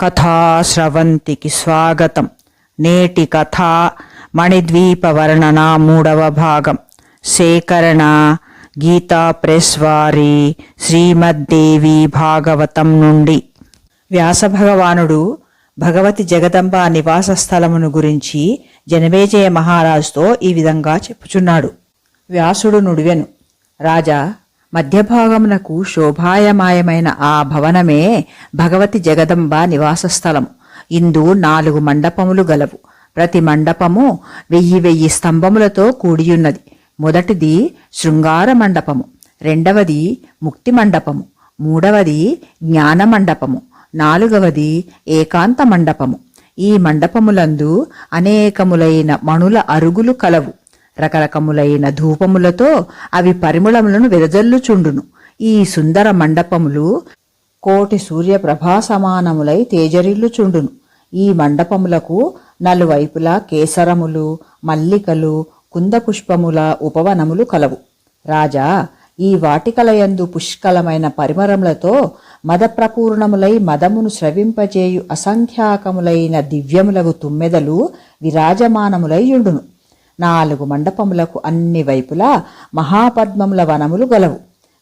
కథాశ్రవంతికి స్వాగతం. నేటి కథ మణిద్వీప వర్ణన మూడవ భాగం. సేకరణ గీతా ప్రెస్ వారి శ్రీమద్దేవి భాగవతం నుండి. వ్యాస భగవానుడు భగవతి జగదంబ నివాస స్థలమును గురించి జనమేజయ మహారాజుతో ఈ విధంగా చెప్పుచున్నాడు. వ్యాసుడు నుడివెను. రాజా మధ్యభాగమునకు శోభాయమాయమైన ఆ భవనమే భగవతి జగదంబ నివాస స్థలము ఇందు నాలుగు మండపములు గలవు. ప్రతి మండపము వెయ్యి వెయ్యి స్తంభములతో కూడియున్నది. మొదటిది శృంగార మండపము. రెండవది ముక్తి మండపము. మూడవది జ్ఞాన మండపము. నాలుగవది ఏకాంత మండపము. ఈ మండపములందు అనేకములైన మణుల అరుగులు కలవు. రకరకములైన ధూపములతో అవి పరిమళములను వెదజల్లుచుండును ఈ సుందర మండపములు కోటి సూర్యప్రభా సమానములై తేజరిల్లుచుండును. ఈ మండపములకు నలువైపులా కేసరములు మల్లికలు కుందపుష్పముల ఉపవనములు కలవు. రాజా ఈ వాటికలయందు పుష్కలమైన పరిమరములతో మదప్రపూర్ణములై మదమును స్రవింపజేయు అసంఖ్యాకములైన దివ్యములగు తుమ్మెదలు విరాజమానములై యుండును. నాలుగు మండపములకు అన్ని వైపులా మహాపద్మముల వనములు గలవు.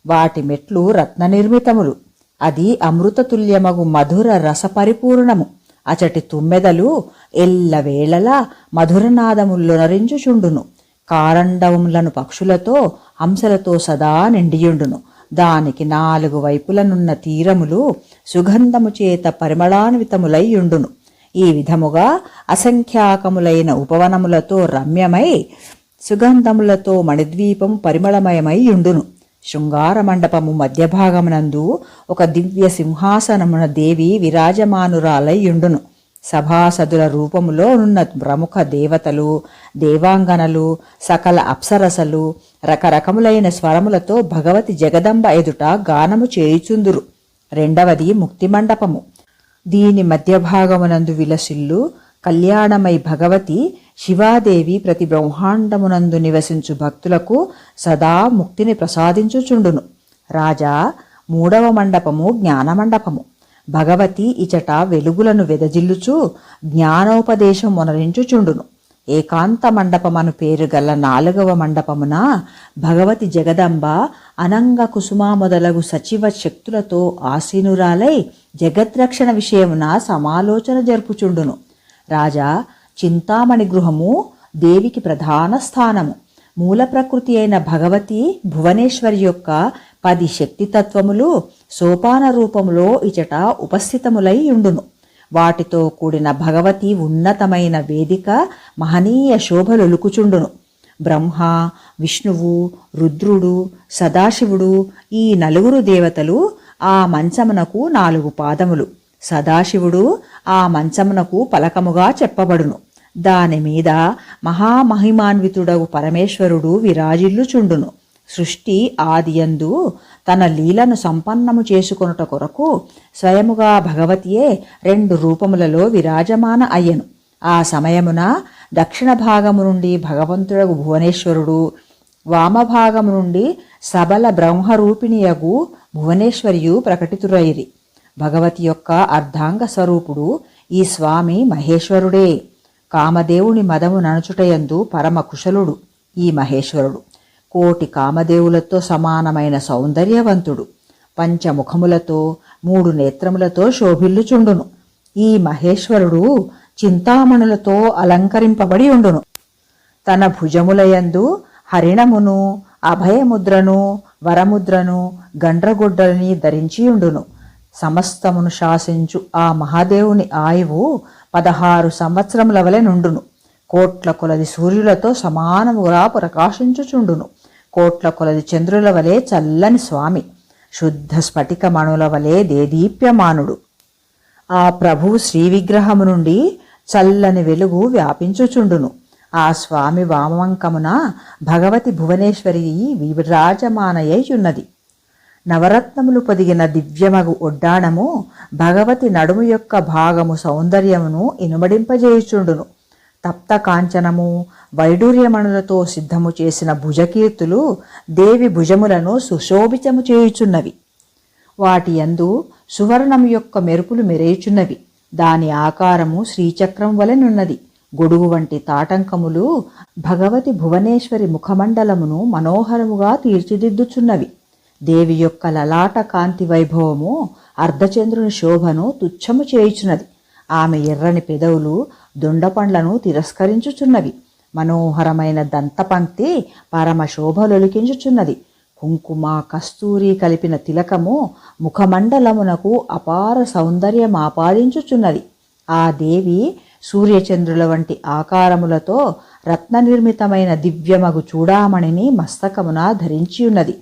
వాటి మెట్లు రత్న నిర్మితములు. అది అమృతతుల్యమగు మధుర రసపరిపూర్ణము అచటి తుమ్మెదలు ఎల్లవేళలా మధురనాదముల్లొనరించుచుండును కారండవములను పక్షులతో హంసలతో సదా నిండియుండును. దానికి నాలుగు వైపులనున్న తీరములు సుగంధము చేత పరిమళాన్వితములై యుండును ఈ విధముగా అసంఖ్యాకములైన ఉపవనములతో రమ్యమై సుగంధములతో మణిద్వీపము పరిమళమయమై యుండును శృంగార మండపము మధ్యభాగమునందు ఒక దివ్య సింహాసనమున దేవి విరాజమానురాలై యుండును సభాసదుల రూపములో ఉన్న ప్రముఖ దేవతలు దేవాంగనలు సకల అప్సరసలు రకరకములైన స్వరములతో భగవతి జగదంబ ఎదుట గానము చేయుచుందురు. రెండవది ముక్తి మండపము దీని మధ్యభాగమునందు విలసిల్లు కళ్యాణమై భగవతి శివాదేవి ప్రతి బ్రహ్మాండమునందు నివసించు భక్తులకు సదా ముక్తిని ప్రసాదించుచుండును. రాజా మూడవ మండపము జ్ఞానమండపము. భగవతి ఇచట వెలుగులను వెదజిల్లుచు జ్ఞానోపదేశం మొనరించుచుండును ఏకాంత మండపమను పేరు గల నాలుగవ మండపమున భగవతి జగదంబ అనంగ కుసుమ మొదలగు సచివ శక్తులతో ఆసీనురాలై జగద్రక్షణ విషయమున సమాలోచన జరుపుచుండును. రాజా చింతామణి గృహము దేవికి ప్రధాన స్థానము. మూల ప్రకృతి అయిన భగవతి భువనేశ్వరి యొక్క పది శక్తితత్వములు సోపాన రూపములో ఇచట ఉపస్థితములై ఉండును. వాటితో కూడిన భగవతి ఉన్నతమైన వేదిక మహనీయ శోభలొలుకుచుండును బ్రహ్మ విష్ణువు రుద్రుడు సదాశివుడు ఈ నలుగురు దేవతలు ఆ మంచమునకు నాలుగు పాదములు. సదాశివుడు ఆ మంచమునకు పలకముగా చెప్పబడును. దాని మీద మహామహిమాన్వితుడగు పరమేశ్వరుడు విరాజిల్లుచుండును. సృష్టి ఆదియందు తన లీలను సంపన్నము చేసుకొనుట కొరకు స్వయముగా భగవతియే రెండు రూపములలో విరాజమాన అయ్యను. ఆ సమయమున దక్షిణ భాగము నుండి భగవంతుడగు భువనేశ్వరుడు వామభాగము నుండి సబల బ్రహ్మరూపిణియగు భువనేశ్వరియు ప్రకటితురైరి. భగవతి యొక్క అర్ధాంగ స్వరూపుడు ఈ స్వామి మహేశ్వరుడే. కామదేవుని మదము ననుచుటయందు పరమ కుశలుడు ఈ మహేశ్వరుడు. కోటి కామదేవులతో సమానమైన సౌందర్యవంతుడు. పంచముఖములతో మూడు నేత్రములతో శోభిల్లుచుండును. ఈ మహేశ్వరుడు చింతామణులతో అలంకరింపబడి ఉండును. తన భుజములయందు హరిణమును అభయముద్రను వరముద్రను గండ్రగుడ్డల్ని ధరించి ఉండును. సమస్తమును శాసించు ఆ మహాదేవుని ఆయువు పదహారు సంవత్సరముల వలె నుండును. కోట్ల కొలది సూర్యులతో సమానముగా ప్రకాశించుచుండును. కోట్ల కొలది చంద్రుల వలె చల్లని స్వామి శుద్ధ స్ఫటిక మణుల వలె దేదీప్యమానుడు. ఆ ప్రభువు శ్రీ విగ్రహము నుండి చల్లని వెలుగు వ్యాపించుచుండును. ఆ స్వామి వామంకమున భగవతి భువనేశ్వరి విరాజమానయ్యున్నది. నవరత్నములు పొదిగిన దివ్యమగు ఒడ్డాణము భగవతి నడుము యొక్క భాగము సౌందర్యమును ఇనుమడింపజేయుచుండును. తప్త కాంచనము వైడూర్యమణులతో సిద్ధము చేసిన భుజకీర్తులు దేవి భుజములను సుశోభితము చేయుచున్నవి. వాటి యందు సువర్ణము యొక్క మెరుపులు మెరేయుచున్నవి. దాని ఆకారము శ్రీచక్రం వలెనున్నది గొడుగు వంటి తాటంకములు భగవతి భువనేశ్వరి ముఖమండలమును మనోహరముగా తీర్చిదిద్దుచున్నవి. దేవి యొక్క లలాట కాంతి వైభవము అర్ధచంద్రుని శోభను తుచ్చము చేయుచున్నది. ఆమె ఎర్రని పెదవులు దొండపండ్లను తిరస్కరించుచున్నవి. మనోహరమైన దంతపంక్తి పరమ శోభలొలికించుచున్నది కుంకుమ కస్తూరి కలిపిన తిలకము ముఖమండలమునకు అపార సౌందర్యం ఆపాదించుచున్నది. ఆ దేవి సూర్యచంద్రుల వంటి ఆకారములతో రత్న నిర్మితమైన దివ్యమగు చూడామణిని మస్తకమున ధరించి ఉన్నది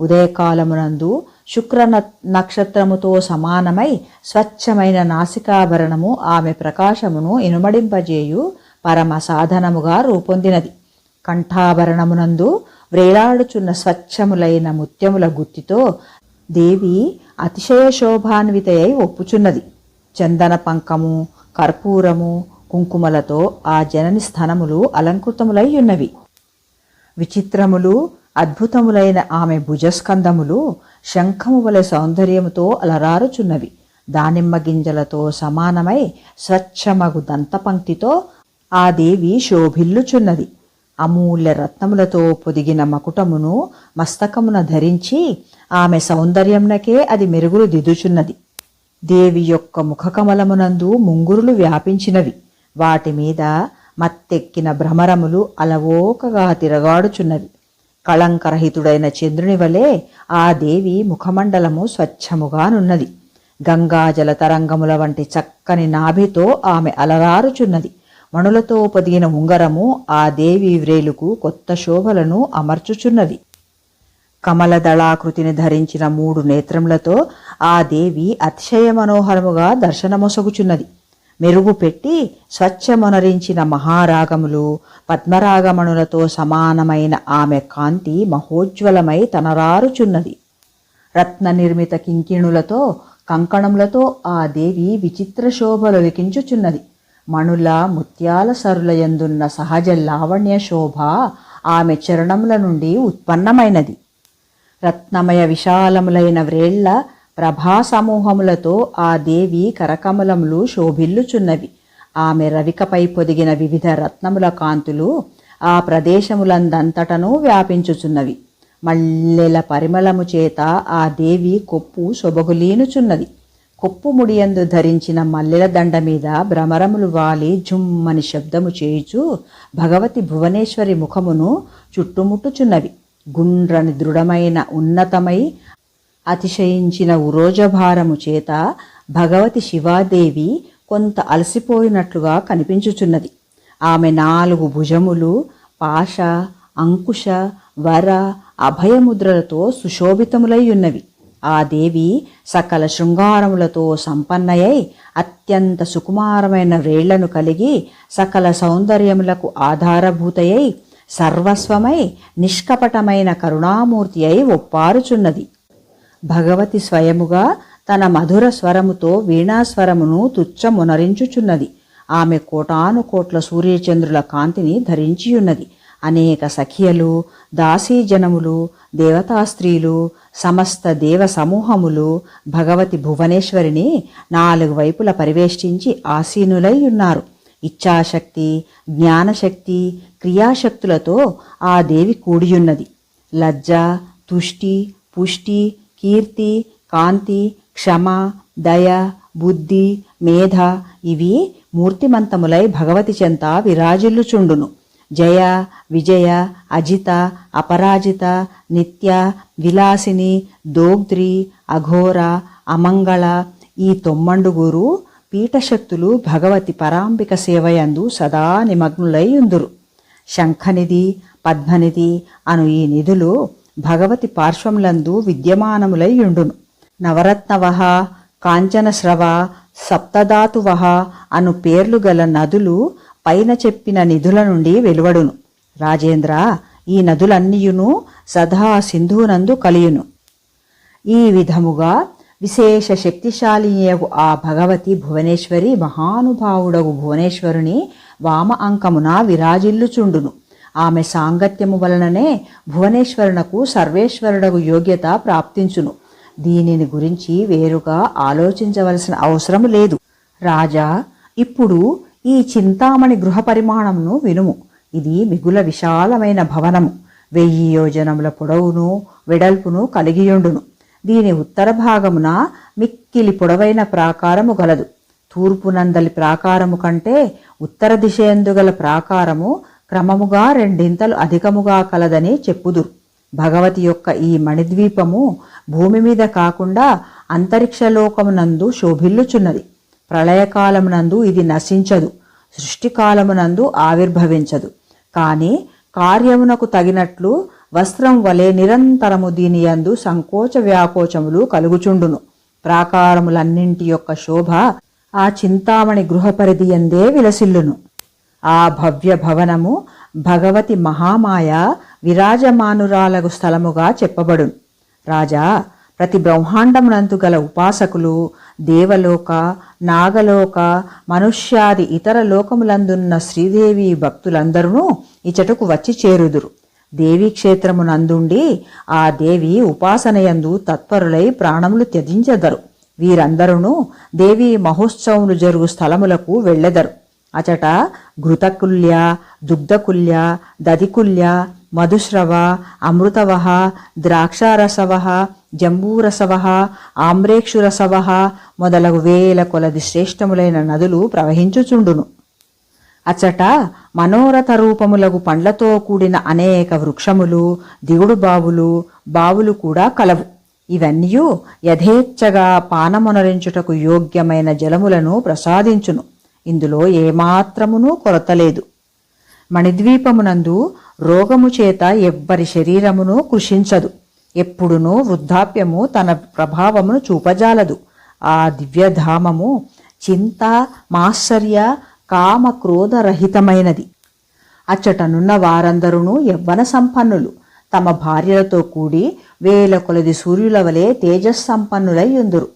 ఉదయకాలమునందు శుక్ర నక్షత్రముతో సమానమై స్వచ్ఛమైన నాసికాభరణము ఆమె ప్రకాశమును ఇనుమడింపజేయు పరమ సాధనముగా రూపొందినది. కంఠాభరణమునందు వ్రేలాడుచున్న స్వచ్ఛములైన ముత్యముల గుత్తితో దేవి అతిశయ శోభాన్వితయై ఒప్పుచున్నది. చందన పంకము కర్పూరము కుంకుమలతో ఆ జనని స్థనములు అలంకృతములై ఉన్నవి. విచిత్రములు అద్భుతములైన ఆమె భుజస్కందములు శంఖము వలె సౌందర్యముతో అలరారుచున్నవి. దానిమ్మ గింజలతో సమానమై స్వచ్ఛమగు దంతపంక్తితో ఆ దేవి శోభిల్లుచున్నది. అమూల్య రత్నములతో పొదిగిన మకుటమును మస్తకమున ధరించి ఆమె సౌందర్యంనకే అది మెరుగులు దిద్దుచున్నది. దేవి యొక్క ముఖకమలమునందు ముంగురులు వ్యాపించినవి. వాటి మీద మత్తెక్కిన భ్రమరములు అలవోకగా తిరగాడుచున్నవి. కళంకరహితుడైన చంద్రుని వలె ఆ దేవి ముఖమండలము స్వచ్ఛముగానున్నది. గంగాజల తరంగముల వంటి చక్కని నాభితో ఆమె అలరారుచున్నది. మణులతో పొదిగిన ఉంగరము ఆ దేవి వ్రేలుకు కొత్త శోభలను అమర్చుచున్నది. కమలదళాకృతిని ధరించిన మూడు నేత్రములతో ఆ దేవి అతిశయ మనోహరముగా దర్శనమొసగుచున్నది. మెరుగు పెట్టి మహారాగములు పద్మరాగమణులతో సమానమైన ఆమె కాంతి మహోజ్వలమై తనరారుచున్నది. రత్న నిర్మిత కింకిణులతో కంకణములతో ఆ దేవి విచిత్ర శోభలొలికించుచున్నది మణుల ముత్యాల సరులయందున్న సహజ లావణ్య శోభ ఆమె చరణముల నుండి ఉత్పన్నమైనది. రత్నమయ విశాలములైన వ్రేళ్ళ ప్రభా సమూహములతో ఆ దేవి కరకమలములు శోభిల్లుచున్నవి. ఆమె రవికపై పొదిగిన వివిధ రత్నముల కాంతులు ఆ ప్రదేశములందంతటను వ్యాపించుచున్నవి. మల్లెల పరిమళము చేత ఆ దేవి కొప్పు సొబగులీనుచున్నది కొప్పు ముడియందు ధరించిన మల్లెల దండ మీద భ్రమరములు వాలి జుమ్మని శబ్దము చేయుచు భగవతి భువనేశ్వరి ముఖమును చుట్టుముట్టుచున్నవి. గుండ్రని దృఢమైన ఉన్నతమై అతిశయించిన ఉరోజభారము చేత భగవతి శివాదేవి కొంత అలసిపోయినట్లుగా కనిపించుచున్నది. ఆమె నాలుగు భుజములు పాశ అంకుశ వర అభయముద్రలతో సుశోభితములై ఉన్నవి ఆ దేవి సకల శృంగారములతో సంపన్నయై అత్యంత సుకుమారమైన వేళ్ళను కలిగి సకల సౌందర్యములకు ఆధారభూతయై సర్వస్వమై నిష్కపటమైన కరుణామూర్తి అయి ఒప్పారుచున్నది. భగవతి స్వయముగా తన మధుర స్వరముతో వీణాస్వరమును తుచ్చమునరించుచున్నది ఆమె కోటాను కోట్ల సూర్యచంద్రుల కాంతిని ధరించియున్నది. అనేక సఖియలు దాసీజనములు దేవతాస్త్రీలు సమస్త దేవ సమూహములు భగవతి భువనేశ్వరిని నాలుగు వైపుల పరివేష్టించి ఆసీనులై ఉన్నారు ఇచ్ఛాశక్తి జ్ఞానశక్తి క్రియాశక్తులతో ఆ దేవి కూడియున్నది. లజ్జ తుష్టి పుష్టి కీర్తి కాంతి క్షమ దయ బుద్ధి మేధ ఇవి మూర్తిమంతములై భగవతి చెంత విరాజిల్లుచుండును. జయ విజయ అజిత అపరాజిత నిత్య విలాసిని దోగ్ద్రి అఘోర అమంగళ ఈ తొమ్మండుగురు పీఠశక్తులు భగవతి పరాంబిక సేవయందు సదా నిమగ్నులై ఉందురు. శంఖనిధి పద్మనిధి అను ఈ నిధులు భగవతి పార్శ్వములందు విద్యమానములై యుండును. నవరత్నవహ కాంచనస్రవ సప్తధాతువహ అను పేర్లు గల నదులు పైన చెప్పిన నిధుల నుండి వెలువడును. రాజేంద్ర ఈ నదులన్నీయును సదా సింధునందు కలియును. ఈ విధముగా విశేష శక్తిశాలియగు ఆ భగవతి భువనేశ్వరి మహానుభావుడగు భువనేశ్వరుని వామ అంకమున విరాజిల్లుచుండును. ఆమె సాంగత్యము వలననే భువనేశ్వరునకు సర్వేశ్వరుడకు యోగ్యత ప్రాప్తించును. దీనిని గురించి వేరుగా ఆలోచించవలసిన అవసరం లేదు. రాజా ఇప్పుడు ఈ చింతామణి గృహ పరిమాణమును వినుము. ఇది మిగుల విశాలమైన భవనము. వెయ్యి యోజనముల పొడవును వెడల్పును కలిగియుండును. దీని ఉత్తర భాగమున మిక్కిలి పొడవైన ప్రాకారము గలదు. తూర్పునందలి ప్రాకారము కంటే ఉత్తర దిశయందు గల ప్రాకారము క్రమముగా రెండింతలు అధికముగా కలదని చెప్పుదురు. భగవతి యొక్క ఈ మణిద్వీపము భూమి మీద కాకుండా అంతరిక్షలోకమునందు శోభిల్లుచున్నది. ప్రళయకాలమునందు ఇది నశించదు. సృష్టికాలమునందు ఆవిర్భవించదు. కానీ కార్యమునకు తగినట్లు వస్త్రం వలె నిరంతరము దీని యందు సంకోచ వ్యాకోచములు కలుగుచుండును. ప్రాకారములన్నింటి యొక్క శోభ ఆ చింతామణి గృహ పరిధి ఎందే విలసిల్లును. ఆ భవ్య భవనము భగవతి మహామాయ విరాజమానురాలగు స్థలముగా చెప్పబడును. రాజా ప్రతి బ్రహ్మాండమునందు గల ఉపాసకులు దేవలోక నాగలోక మనుష్యాది ఇతర లోకములందున్న శ్రీదేవి భక్తులందరూ ఇచటకు వచ్చి చేరుదురు. దేవీక్షేత్రమునందుండి ఆ దేవి ఉపాసనయందు తత్పరులై ప్రాణములు త్యజించెదరు. వీరందరూ దేవీ మహోత్సవములు జరుగు స్థలములకు వెళ్ళెదరు. అచట ఘృతకుల్య దుగ్ధకుల్య దధికుల్య మధుశ్రవ అమృతవహ ద్రాక్షారసవ జంబూరసవ ఆమ్రేక్షురసవ మొదలగు వేల కొలది శ్రేష్టములైన నదులు ప్రవహించుచుండును. అచట మనోరథ రూపములగు పండ్లతో కూడిన అనేక వృక్షములు దిగుడు బావులు బావులు కూడా కలవు. ఇవన్నీ యథేచ్ఛగా పానమునరించుటకు యోగ్యమైన జలములను ప్రసాదించును. ఇందులో ఏమాత్రమునూ కొరతలేదు మణిద్వీపమునందు రోగము చేత ఎవ్వరి శరీరమును కృషించదు. ఎప్పుడునూ వృద్ధాప్యము తన ప్రభావమును చూపజాలదు. ఆ దివ్యధామము చింత మాశ్చర్య కామ క్రోధరహితమైనది అచ్చటనున్న వారందరూ యవ్వన సంపన్నులు. తమ భార్యలతో కూడి వేల కొలది సూర్యుల వలె తేజస్సంపన్నులై ఉందురు.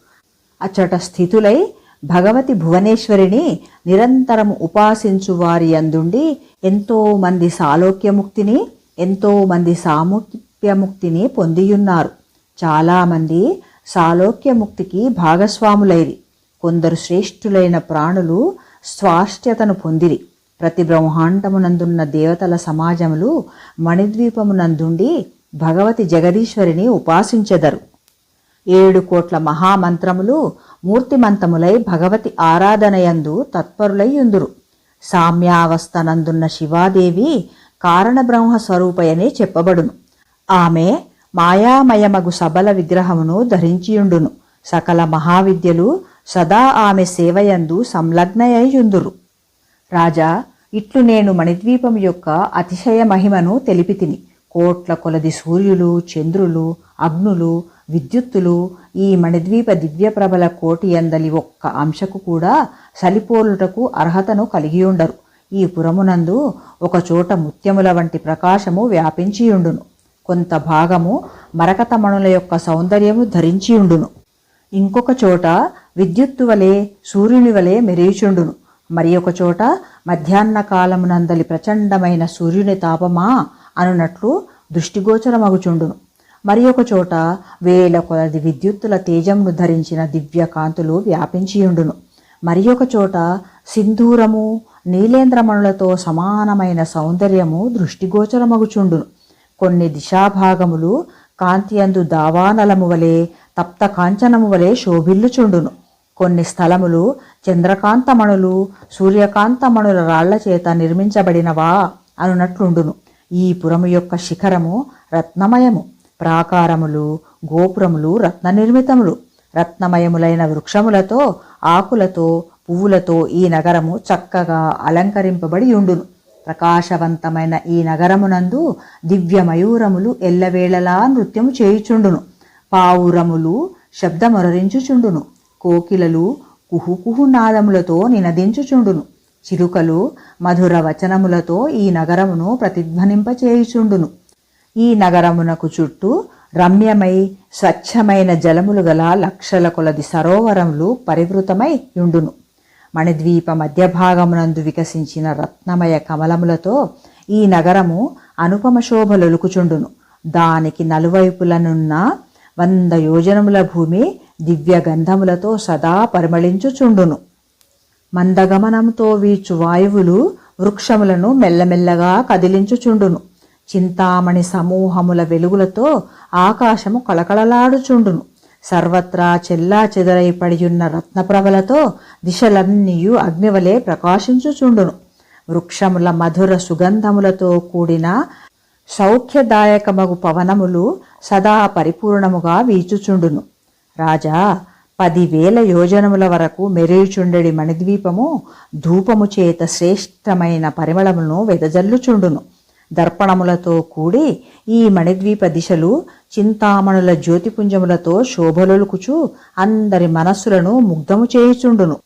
అచ్చట స్థితులై భగవతి భువనేశ్వరిని నిరంతరం ఉపాసించు వారి అందుండి ఎంతో మంది సాలోక్యముక్తిని ఎంతో మంది సామూప్యముక్తిని పొందియున్నారు. చాలామంది సాలోక్యముక్తికి భాగస్వాములైరి. కొందరు శ్రేష్ఠులైన ప్రాణులు స్వాస్థ్యతను పొందిరి. ప్రతి బ్రహ్మాండమునందున్న దేవతల సమాజములు మణిద్వీపమునందుండి భగవతి జగదీశ్వరిని ఉపాసించెదరు. ఏడు కోట్ల మహామంత్రములు మూర్తిమంతములై భగవతి ఆరాధనయందు తత్పరులై ఉందురు సామ్యావస్థనందున్న శివాదేవి కారణబ్రహ్మ స్వరూపయనే చెప్పబడును. ఆమె మాయామయమగు సబల విగ్రహమును ధరించియుండును. సకల మహావిద్యలు సదా ఆమె సేవయందు సంలగ్నయ్యుందురు రాజా ఇట్లు నేను మణిద్వీపం యొక్క అతిశయ మహిమను తెలిపితిని. కోట్ల కొలది సూర్యులు చంద్రులు అగ్నులు విద్యుత్తులు ఈ మణిద్వీప దివ్యప్రభల కోటి అందలి ఒక్క అంశకు కూడా సలిపోలుటకు అర్హతను కలిగి ఉండరు. ఈ పురమునందు ఒకచోట ముత్యముల వంటి ప్రకాశము వ్యాపించియుండును. కొంత భాగము మరకతమణుల యొక్క సౌందర్యము ధరించియుండును. ఇంకొక చోట విద్యుత్తు వలె సూర్యుని వలె మెరియుచుండును. మరి ఒక చోట మధ్యాహ్న కాలమునందలి ప్రచండమైన సూర్యుని తాపమా అనునట్లు దృష్టిగోచరమగుచుండును. మరి ఒక చోట వేల కొలది విద్యుత్తుల తేజమును ధరించిన దివ్య కాంతులు వ్యాపించియుండును మరి ఒక చోట సింధూరము నీలేంద్రమణులతో సమానమైన సౌందర్యము దృష్టిగోచరమగుచుండును. కొన్ని దిశాభాగములు కాంతియందు దావానలము వలె తప్త కాంచనము వలె శోభిల్లుచుండును. కొన్ని స్థలములు చంద్రకాంతమణులు సూర్యకాంతమణుల రాళ్ళ చేత నిర్మించబడినవా అనునట్లుండును. ఈ పురము యొక్క శిఖరము రత్నమయము. ప్రాకారములు గోపురములు రత్న నిర్మితములు రత్నమయములైన వృక్షములతో ఆకులతో పువ్వులతో ఈ నగరము చక్కగా అలంకరింపబడి ఉండును. ప్రకాశవంతమైన ఈ నగరమునందు దివ్య మయూరములు ఎల్లవేళలా నృత్యము చేయుచుండును. పావురములు శబ్దమొరరించుచుండును. కోకిలలు కుహుకుహు నాదములతో నినదించుచుండును. చిలుకలు మధుర వచనములతో ఈ నగరమును ప్రతిధ్వనింపచేయుచుండును. ఈ నగరమునకు చుట్టూ రమ్యమై స్వచ్ఛమైన జలములు గల లక్షల కొలది సరోవరములు పరివృతమై యుండును మణిద్వీప మధ్యభాగమునందు వికసించిన రత్నమయ కమలములతో ఈ నగరము అనుపమ శోభలొలుకుచుండును దానికి నలువైపులనున్న వంద యోజనముల భూమి దివ్య గంధములతో సదా పరిమళించుచుండును. మందగమనంతో వీచు వాయువులు వృక్షములను మెల్లమెల్లగా కదిలించుచుండును. చింతామణి సమూహముల వెలుగులతో ఆకాశము కళకళలాడుచుండును. సర్వత్రా చెల్లా చెదరై పడియున్న రత్నప్రభలతో దిశలన్నీయు అగ్నివలే ప్రకాశించుచుండును. వృక్షముల మధుర సుగంధములతో కూడిన సౌఖ్యదాయకమగు పవనములు సదా పరిపూర్ణముగా వీచుచుండును. రాజా పదివేల యోజనముల వరకు మెరుగుచుండెడి మణిద్వీపము ధూపము చేత శ్రేష్టమైన పరిమళమును వెదజల్లుచుండును. దర్పణములతో కూడి ఈ మణిద్వీప దిశలు చింతామణుల జ్యోతిపుంజములతో శోభలొలుకుచు అందరి మనస్సులను ముగ్ధము చేయుచుండును.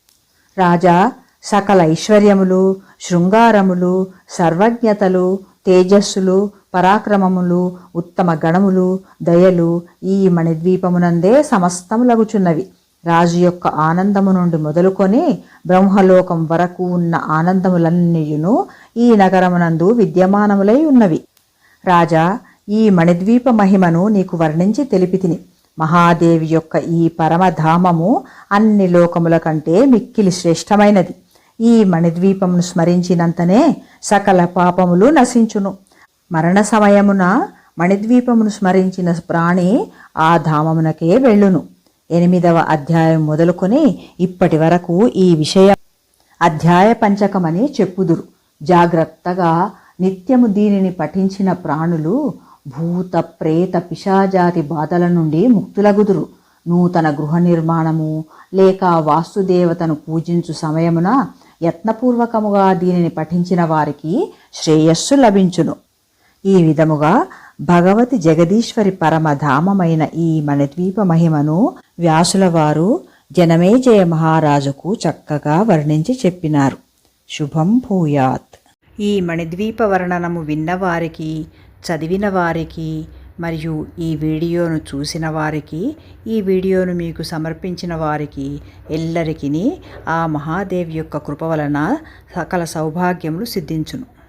రాజా సకల ఐశ్వర్యములు శృంగారములు సర్వజ్ఞతలు తేజస్సులు పరాక్రమములు ఉత్తమ గణములు దయలు ఈ మణిద్వీపమునందే సమస్తములగుచున్నవి. రాజు యొక్క ఆనందము నుండి మొదలుకొని బ్రహ్మలోకం వరకు ఉన్న ఆనందములన్నీయును ఈ నగరమునందు విద్యమానములై ఉన్నవి. రాజా ఈ మణిద్వీప మహిమను నీకు వర్ణించి తెలిపితిని. మహాదేవి యొక్క ఈ పరమధామము అన్ని లోకముల కంటే మిక్కిలి శ్రేష్టమైనది. ఈ మణిద్వీపమును స్మరించినంతనే సకల పాపములు నశించును. మరణ సమయమున మణిద్వీపమును స్మరించిన ప్రాణి ఆ ధామమునకే వెళ్ళును. ఎనిమిదవ అధ్యాయం మొదలుకొని ఇప్పటి వరకు ఈ విషయం అధ్యాయ పంచకమని చెప్పుదురు. జాగ్రత్తగా నిత్యము దీనిని పఠించిన ప్రాణులు భూత ప్రేత పిశాజాతి బాధల నుండి ముక్తులగుదురు. నూతన గృహ నిర్మాణము లేక వాస్తుదేవతను పూజించు సమయమున యత్నపూర్వకముగా దీనిని పఠించిన వారికి శ్రేయస్సు లభించును. ఈ విధముగా భగవతి జగదీశ్వరి పరమధామమైన ఈ మణిద్వీప మహిమను వ్యాసులవారు జనమేజయ మహారాజుకు చక్కగా వర్ణించి చెప్పినారు. శుభం భూయాత్. ఈ మణిద్వీప వర్ణనము విన్నవారికి చదివిన వారికి మరియు ఈ వీడియోను చూసిన వారికి ఈ వీడియోను మీకు సమర్పించిన వారికి ఎల్లరికీ ఆ మహాదేవి యొక్క కృప వలన సకల సౌభాగ్యములు సిద్ధించును.